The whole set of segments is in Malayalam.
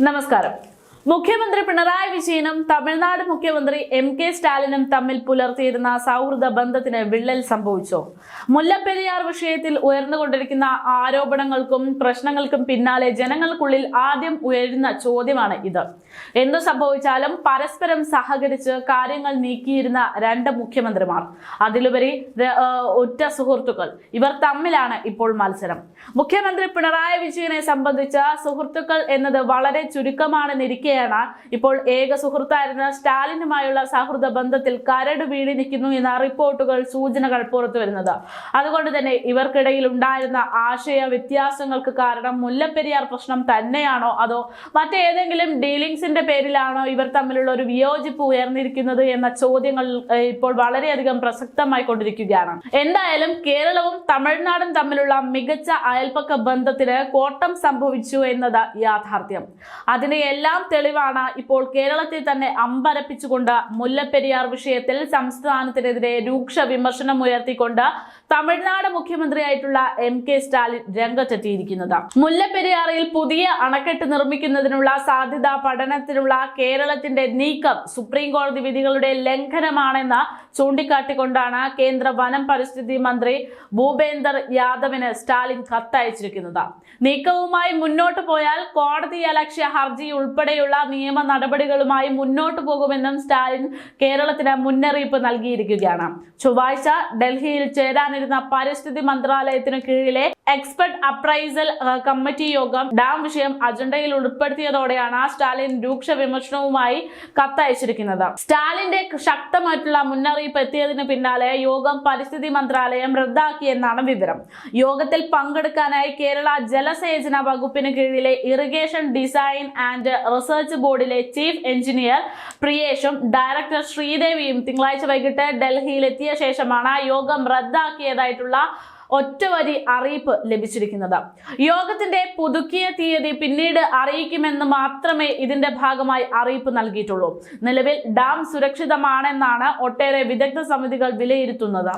നമസ്കാരം. മുഖ്യമന്ത്രി പിണറായി വിജയനും തമിഴ്നാട് മുഖ്യമന്ത്രി എം കെ സ്റ്റാലിനും തമ്മിൽ പുലർത്തിയിരുന്ന സൗഹൃദ ബന്ധത്തിന് വിള്ളൽ സംഭവിച്ചു. മുല്ലപ്പെരിയാർ വിഷയത്തിൽ ഉയർന്നുകൊണ്ടിരിക്കുന്ന ആരോപണങ്ങൾക്കും പ്രശ്നങ്ങൾക്കും പിന്നാലെ ജനങ്ങൾക്കുള്ളിൽ ആദ്യം ഉയരുന്ന ചോദ്യമാണ് ഇത്. എന്തു സംഭവിച്ചാലും പരസ്പരം സഹകരിച്ച് കാര്യങ്ങൾ നീക്കിയിരുന്ന രണ്ട് മുഖ്യമന്ത്രിമാർ. അതിലുപരി ഒറ്റ സുഹൃത്തുക്കൾ. ഇവർ തമ്മിലാണ് ഇപ്പോൾ മത്സരം. മുഖ്യമന്ത്രി പിണറായി വിജയനെ സംബന്ധിച്ച സുഹൃത്തുക്കൾ എന്നത് വളരെ ചുരുക്കമാണെന്നിരിക്കെയാണ് ഇപ്പോൾ ഏക സുഹൃത്തായിരുന്ന സ്റ്റാലിനുമായുള്ള സൗഹൃദ ബന്ധത്തിൽ കരട് വീടി നിൽക്കുന്നു എന്ന റിപ്പോർട്ടുകൾ സൂചനകൾ പുറത്തു വരുന്നത്. അതുകൊണ്ട് തന്നെ ഇവർക്കിടയിൽ ഉണ്ടായിരുന്ന ആശയ വ്യത്യാസങ്ങൾക്ക് കാരണം മുല്ലപ്പെരിയാർ പ്രശ്നം തന്നെയാണോ? അതോ മറ്റേതെങ്കിലും ഡീലിങ്സിന്റെ പേരിലാണോ ഇവർ തമ്മിലുള്ള ഒരു വിയോജിപ്പ് ഉയർന്നിരിക്കുന്നത് എന്ന ചോദ്യങ്ങൾ ഇപ്പോൾ വളരെയധികം പ്രസക്തമായി കൊണ്ടിരിക്കുകയാണ്. എന്തായാലും കേരളവും തമിഴ്നാടും തമ്മിലുള്ള മികച്ച അയൽപ്പക്ക ബന്ധത്തിന് കോട്ടം സംഭവിച്ചു എന്നത് യാഥാർത്ഥ്യം. അതിനെ എല്ലാം തെളിവാണ്. ഇപ്പോൾ കേരളത്തിൽ തന്നെ അമ്പരപ്പിച്ചുകൊണ്ട് മുല്ലപ്പെരിയാർ വിഷയത്തിൽ സംസ്ഥാനത്തിനെതിരെ രൂക്ഷ വിമർശനം ഉയർത്തിക്കൊണ്ട് തമിഴ്നാട് മുഖ്യമന്ത്രിയായിട്ടുള്ള എം കെ സ്റ്റാലിൻ രംഗത്തെത്തിയിരിക്കുന്നത്. മുല്ലപ്പെരിയാറിൽ പുതിയ അണക്കെട്ട് നിർമ്മിക്കുന്നതിനുള്ള സാധ്യത പഠനത്തിനുള്ള കേരളത്തിന്റെ നീക്കം സുപ്രീം കോടതി വിധികളുടെ ലംഘനമാണെന്ന് ചൂണ്ടിക്കാട്ടിക്കൊണ്ടാണ് കേന്ദ്ര വനം പരിസ്ഥിതി മന്ത്രി ഭൂപേന്ദർ യാദവിന് സ്റ്റാലിൻ കത്തയച്ചിരിക്കുന്നത്. നീക്കവുമായി മുന്നോട്ട് പോയാൽ കോടതി അലക്ഷ്യ ഹർജി ഉൾപ്പെടെയുള്ള നിയമ നടപടികളുമായി മുന്നോട്ട് പോകുമെന്നും സ്റ്റാലിൻ കേരളത്തിന് മുന്നറിയിപ്പ് നൽകിയിരിക്കുകയാണ്. ചൊവ്വാഴ്ച ഡൽഹിയിൽ ചേരാനിരുന്ന പരിസ്ഥിതി മന്ത്രാലയത്തിന് കീഴിലെ എക്സ്പെർട്ട് അപ്രൈസൽ കമ്മിറ്റി യോഗം ഡാം വിഷയം അജണ്ടയിൽ ഉൾപ്പെടുത്തിയതോടെയാണ് സ്റ്റാലിൻ രൂക്ഷ വിമർശനവുമായി കത്തയച്ചിരിക്കുന്നത്. സ്റ്റാലിന്റെ ശക്തമായിട്ടുള്ള മുന്നറിയിപ്പ് എത്തിയതിന് പിന്നാലെ യോഗം പരിസ്ഥിതി മന്ത്രാലയം റദ്ദാക്കിയെന്നാണ് വിവരം. യോഗത്തിൽ പങ്കെടുക്കാനായി കേരള ജലസേചന വകുപ്പിന് കീഴിലെ ഇറിഗേഷൻ ഡിസൈൻ ആൻഡ് റിസർച്ച് ബോർഡിലെ ചീഫ് എഞ്ചിനീയർ പ്രിയേഷും ഡയറക്ടർ ശ്രീദേവിയും തിങ്കളാഴ്ച വൈകിട്ട് ഡൽഹിയിൽ എത്തിയ ശേഷമാണ് യോഗം റദ്ദാക്കിയതായിട്ടുള്ള ഒറ്റവരി അറിയിപ്പ് ലഭിച്ചിരിക്കുന്നത്. യോഗത്തിന്റെ പുതുക്കിയ തീയതി പിന്നീട് അറിയിക്കുമെന്ന് മാത്രമേ ഇതിന്റെ ഭാഗമായി അറിയിപ്പ് നൽകിയിട്ടുള്ളൂ. നിലവിൽ ഡാം സുരക്ഷിതമാണെന്നാണ് ഒട്ടേറെ വിദഗ്ധ സമിതികൾ വിലയിരുത്തുന്നത്.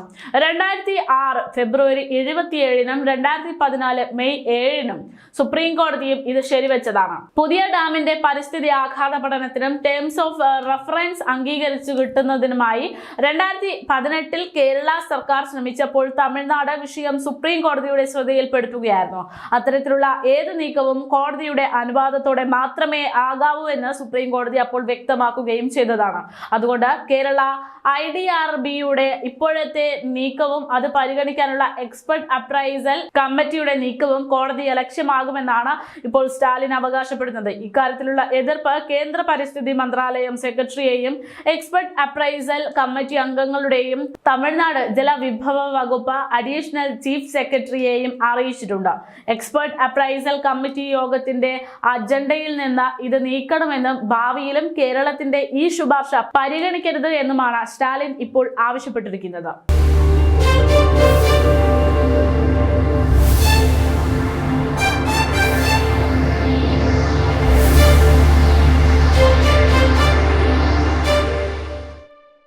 രണ്ടായിരത്തി ആറ് ഫെബ്രുവരി എഴുപത്തിയേഴിനും രണ്ടായിരത്തി പതിനാല് മെയ് ഏഴിനും സുപ്രീം കോടതിയും ഇത് ശരിവെച്ചതാണ്. പുതിയ ഡാമിന്റെ പരിസ്ഥിതി ആഘാത പഠനത്തിനും ടേംസ് ഓഫ് റഫറൻസ് അംഗീകരിച്ചു കിട്ടുന്നതിനുമായി രണ്ടായിരത്തി പതിനെട്ടിൽ കേരള സർക്കാർ ശ്രമിച്ചപ്പോൾ തമിഴ്നാട് സുപ്രീം കോടതിയുടെ ശ്രദ്ധയിൽപ്പെടുത്തുകയായിരുന്നു. അത്തരത്തിലുള്ള ഏത് നീക്കവും കോടതിയുടെ അനുവാദത്തോടെ മാത്രമേ ആകാവൂ എന്ന് സുപ്രീം കോടതി അപ്പോൾ വ്യക്തമാക്കുകയും ചെയ്തതാണ്. അതുകൊണ്ട് കേരള ഐ ഡി ആർ ബിയുടെ ഇപ്പോഴത്തെ നീക്കവും അത് പരിഗണിക്കാനുള്ള എക്സ്പെർട്ട് അപ്രൈസൽ കമ്മിറ്റിയുടെ നീക്കവും കോടതി ലക്ഷ്യമാകുമെന്നാണ് ഇപ്പോൾ സ്റ്റാലിൻ അവകാശപ്പെടുന്നത്. ഇക്കാര്യത്തിലുള്ള എതിർപ്പ് കേന്ദ്ര പരിസ്ഥിതി മന്ത്രാലയം സെക്രട്ടറിയെയും എക്സ്പെർട്ട് അപ്രൈസൽ കമ്മിറ്റി അംഗങ്ങളുടെയും തമിഴ്നാട് ജലവിഭവ വകുപ്പ് അഡീഷണൽ ചീഫ് സെക്രട്ടറിയെയും അറിയിച്ചിട്ടുണ്ട്. എക്സ്പെർട്ട് അപ്രൈസൽ കമ്മിറ്റി യോഗത്തിന്റെ അജണ്ടയിൽ നിന്ന് ഇത് നീക്കണമെന്നും ഭാവിയിലും കേരളത്തിന്റെ ഈ ശുപാർശ പരിഗണിക്കരുത് എന്നുമാണ് സ്റ്റാലിൻ ഇപ്പോൾ ആവശ്യപ്പെട്ടിരിക്കുന്നത്.